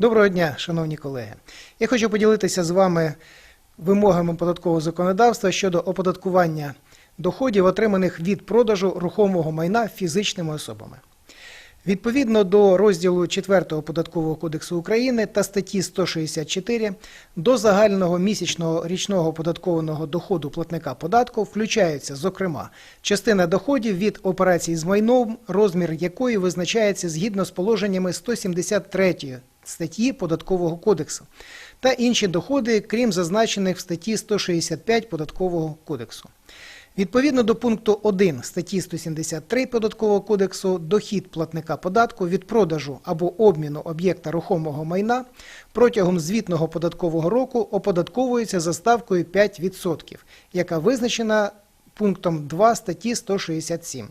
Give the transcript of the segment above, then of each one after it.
Доброго дня, шановні колеги. Я хочу поділитися з вами вимогами податкового законодавства щодо оподаткування доходів, отриманих від продажу рухомого майна фізичними особами. Відповідно до розділу 4 Податкового кодексу України та статті 164 до загального місячного річного оподаткованого доходу платника податку включаються, зокрема, частина доходів від операцій з майном, розмір якої визначається згідно з положеннями 173 статті Податкового кодексу, та інші доходи, крім зазначених в статті 165 Податкового кодексу. Відповідно до пункту 1 статті 173 Податкового кодексу, дохід платника податку від продажу або обміну об'єкта рухомого майна протягом звітного податкового року оподатковується за ставкою 5%, яка визначена пунктом 2 статті 167.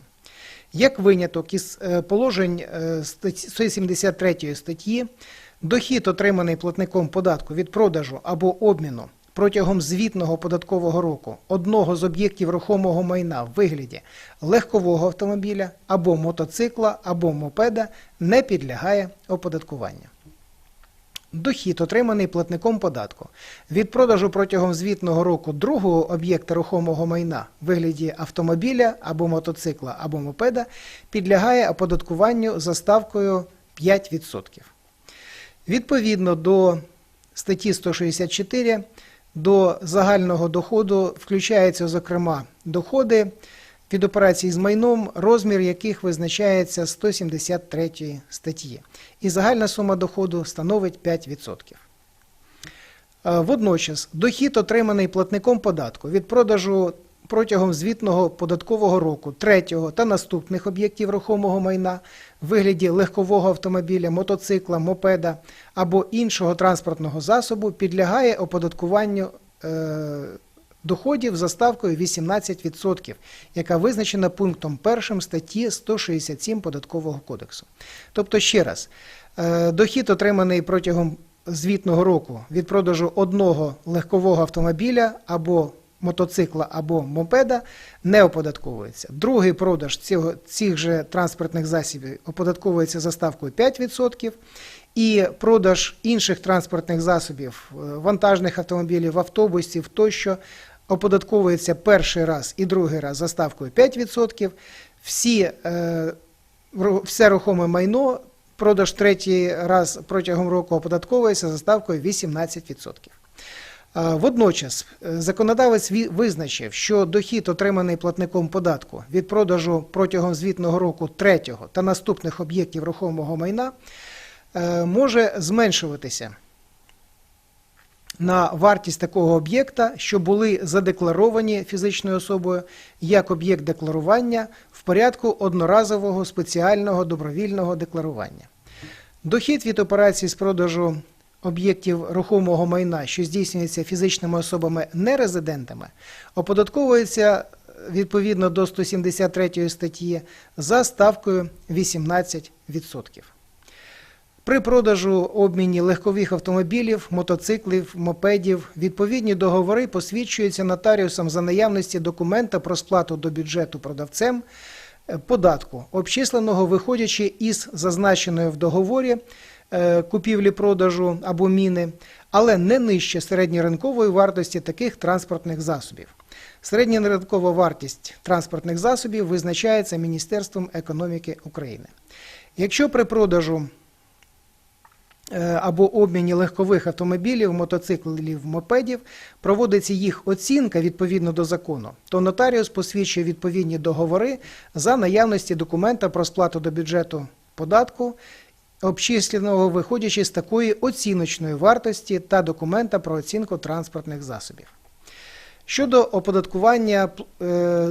Як виняток із е, положень е, статті- 173 статті, дохід, отриманий платником податку від продажу або обміну протягом звітного податкового року одного з об'єктів рухомого майна в вигляді легкового автомобіля або мотоцикла або мопеда не підлягає оподаткуванню. Дохід, отриманий платником податку від продажу протягом звітного року другого об'єкта рухомого майна в вигляді автомобіля або мотоцикла або мопеда, підлягає оподаткуванню за ставкою 5%. Відповідно до статті 164 до загального доходу включаються, зокрема, доходи від операцій з майном, розмір яких визначається 173 статті. І загальна сума доходу становить 5%. Е, Водночас, дохід, отриманий платником податку від продажу протягом звітного податкового року третього та наступних об'єктів рухомого майна в вигляді легкового автомобіля, мотоцикла, мопеда або іншого транспортного засобу підлягає оподаткуванню е, доходів за ставкою 18%, яка визначена пунктом 1 статті 167 Податкового кодексу. Тобто, ще раз, е, дохід, отриманий протягом звітного року від продажу одного легкового автомобіля або мотоцикла або мопеда не оподатковується. Другий продаж цього, цих же транспортних засобів оподатковується за ставкою 5%, і продаж інших транспортних засобів, е, вантажних автомобілів, автобусів тощо оподатковується перший раз і другий раз за ставкою 5%. Всі, е, все рухоме майно продаж третій раз протягом року оподатковується за ставкою 18%. Водночас е, законодавець визначив, що дохід, отриманий платником податку від продажу протягом звітного року третього та наступних об'єктів рухомого майна, е, може зменшуватися на вартість такого об'єкта, що були задекларовані фізичною особою як об'єкт декларування в порядку одноразового спеціального добровільного декларування. Дохід від операцій з продажу об'єктів рухомого майна, що здійснюється фізичними особами нерезидентами, оподатковується е, відповідно до 173 статті за ставкою 18%. При продажу обміні легкових автомобілів, мотоциклів, мопедів відповідні договори посвідчуються нотаріусом за наявності документа про сплату до бюджету продавцем е, податку, обчисленого виходячи із зазначеної в договорі е, купівлі-продажу або міни, але не нижче середньоринкової вартості таких транспортних засобів. Середньоринкова вартість транспортних засобів визначається Міністерством економіки України. Якщо при продажу або обміні легкових автомобілів, мотоциклів, мопедів проводиться їх оцінка відповідно до закону, то нотаріус посвідчує відповідні договори за наявності документа про сплату до бюджету податку, обчисленого виходячи з такої оціночної вартості та документа про оцінку транспортних засобів. Щодо оподаткування е,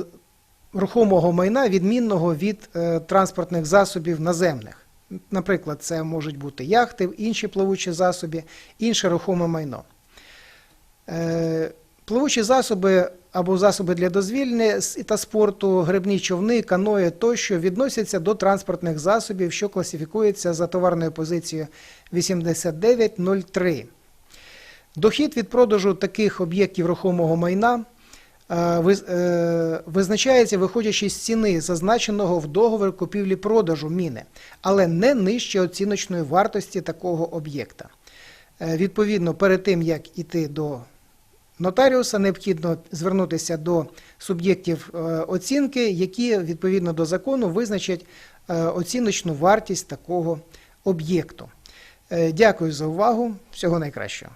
рухомого майна, відмінного від е, транспортних засобів наземних. Наприклад, це можуть бути яхти, інші плавучі засоби, інше рухоме майно. Е, Плавучі засоби або засоби для дозвільне с- та спорту, грибні човни, каної тощо відносяться до транспортних засобів, що класифікуються за товарною позицією 8903. Дохід від продажу таких об'єктів рухомого майна визначається виходячи з ціни, зазначеного в договорі купівлі-продажу міни, але не нижче оціночної вартості такого об'єкта. Е, Відповідно, перед тим як іти до нотаріуса, необхідно звернутися до суб'єктів е, оцінки, які відповідно до закону визначать е, оціночну вартість такого об'єкту. Е, Дякую за увагу. Всього найкращого.